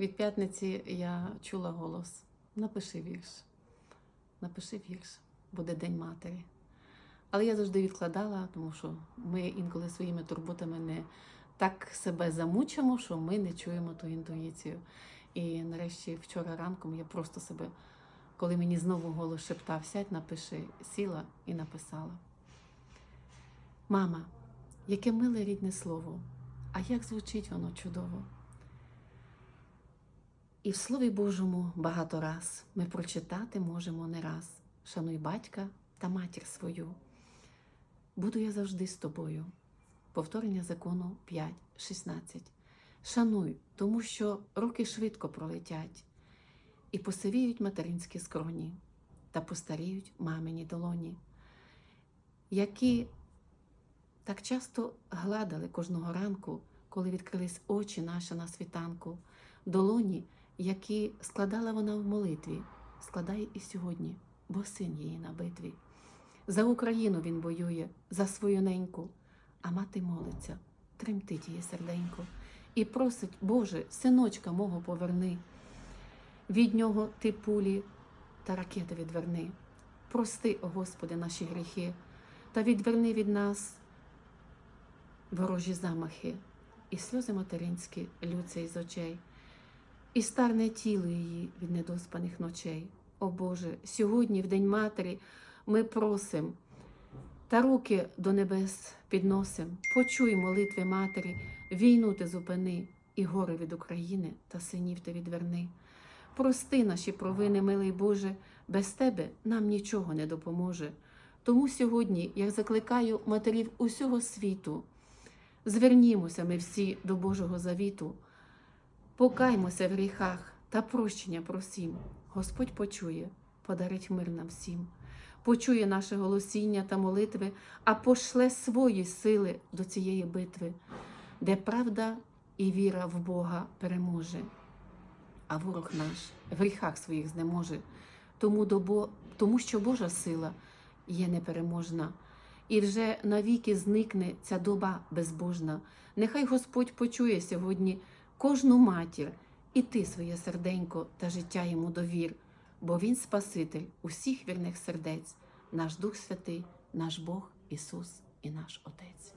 Від п'ятниці я чула голос: напиши вірш, напиши вірш, буде День матері. Але я завжди відкладала, тому що ми інколи своїми турботами не так себе замучимо, що ми не чуємо ту інтуїцію. І нарешті вчора ранком я просто себе, коли мені знову голос шептав, сядь, напиши, сіла і написала. Мама, яке миле рідне слово, а як звучить воно чудово. І в Слові Божому багато раз ми прочитати можемо не раз. Шануй батька та матір свою. Буду я завжди з тобою. Повторення закону 5.16. Шануй, тому що роки швидко пролетять, і посивіють материнські скроні, та постаріють мамині долоні, які так часто гладили кожного ранку, коли відкрились очі наші на світанку, долоні, які складала вона в молитві, складає і сьогодні, бо син її на битві. За Україну він воює, за свою неньку, а мати молиться, тремтить її серденько, і просить, Боже, синочка мого поверни. Від нього ти пулі та ракети відверни. Прости, о Господи, наші гріхи, та відверни від нас ворожі замахи, і сльози материнські лються із очей, і старне тіло її від недоспаних ночей. О Боже, сьогодні, в День Матері, ми просим та руки до небес підносим. Почуй молитви матері, війну ти зупини, і гори від України та синів ти відверни. Прости наші провини, милий Боже, без тебе нам нічого не допоможе. Тому сьогодні я закликаю матерів усього світу. Звернімося ми всі до Божого завіту, покаймося в гріхах та прощення просім. Господь почує, подарить мир нам всім, почує наше голосіння та молитви, а пошле свої сили до цієї битви, де правда і віра в Бога переможе, а ворог наш в гріхах своїх знеможе, тому, до Бо... тому що Божа сила є непереможна. І вже навіки зникне ця доба безбожна. Нехай Господь почує сьогодні кожну матір, і ти своє серденько та життя йому довір, бо Він Спаситель усіх вірних сердець, наш Дух Святий, наш Бог Ісус і наш Отець.